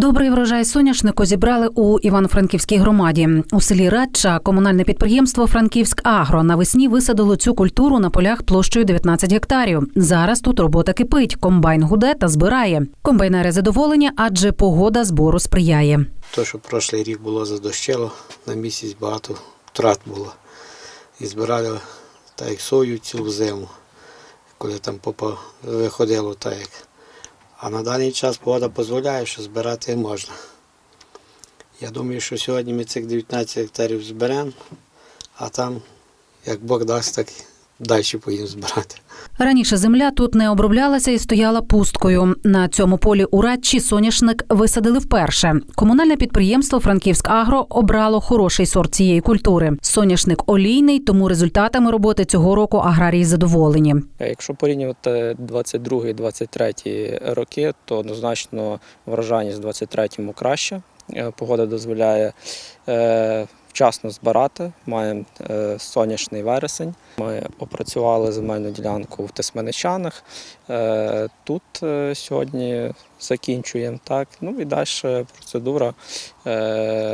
Добрий врожай соняшнику зібрали у Івано-Франківській громаді. У селі Радча комунальне підприємство Франківськ Агро навесні висадило цю культуру на полях площею 19 гектарів. Зараз тут робота кипить. Комбайн гуде та збирає. Комбайнери задоволені, адже погода збору сприяє. То, що прошлий рік було задощило, на місяць багато втрат було. І збирали так як сою цілу зиму, коли там попа виходило так як. А на даний час погода дозволяє, що збирати можна. Я думаю, що сьогодні ми цих 19 гектарів зберемо, а там, як Бог дасть, так далі поїдемо збирати. Раніше земля тут не оброблялася і стояла пусткою. На цьому полі у Радчі соняшник висадили вперше. Комунальне підприємство Франківськ Агро обрало хороший сорт цієї культури. Соняшник олійний, тому результатами роботи цього року аграрії задоволені. Якщо порівнювати 22-23 роки, то однозначно врожайність в 23-му краще. Е, Погода дозволяє е, вчасно збирати. Маємо е, сонячний вересень. Ми опрацювали земельну ділянку в Тисменичанах. Е, Тут е, сьогодні закінчуємо так. Ну і далі процедура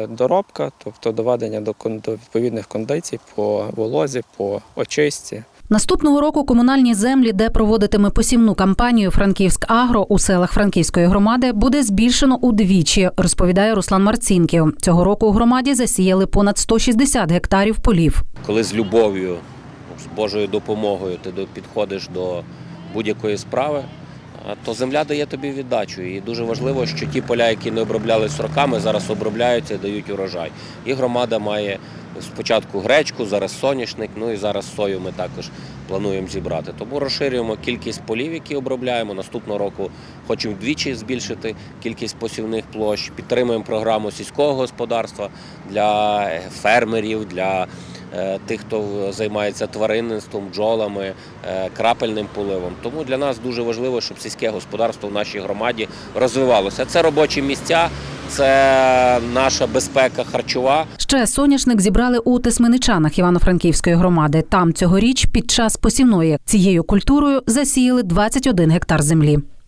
доробка, тобто доведення до відповідних кондицій по волозі, по очистці. Наступного року комунальні землі, де проводитиме посівну кампанію Франківськ Агро у селах Франківської громади, буде збільшено удвічі, розповідає Руслан Марцінків. Цього року у громаді засіяли понад 160 гектарів полів. коли з любов'ю, з Божою допомогою ти підходиш до будь-якої справи, то земля дає тобі віддачу. І дуже важливо, що ті поля, які не оброблялись роками, зараз обробляються і дають урожай. І громада має спочатку гречку, зараз соняшник, ну і зараз сою ми також плануємо зібрати. Тому розширюємо кількість полів, які обробляємо. Наступного року хочемо вдвічі збільшити кількість посівних площ. Підтримуємо програму сільського господарства для фермерів, для тих, хто займається тваринництвом, бджолами, е, крапельним поливом. Тому для нас дуже важливо, щоб сільське господарство в нашій громаді розвивалося. Це робочі місця, це наша безпека харчова. Ще соняшник зібрали у Тисменичанах Івано-Франківської громади. Там цьогоріч під час посівної цією культурою засіяли 21 гектар землі.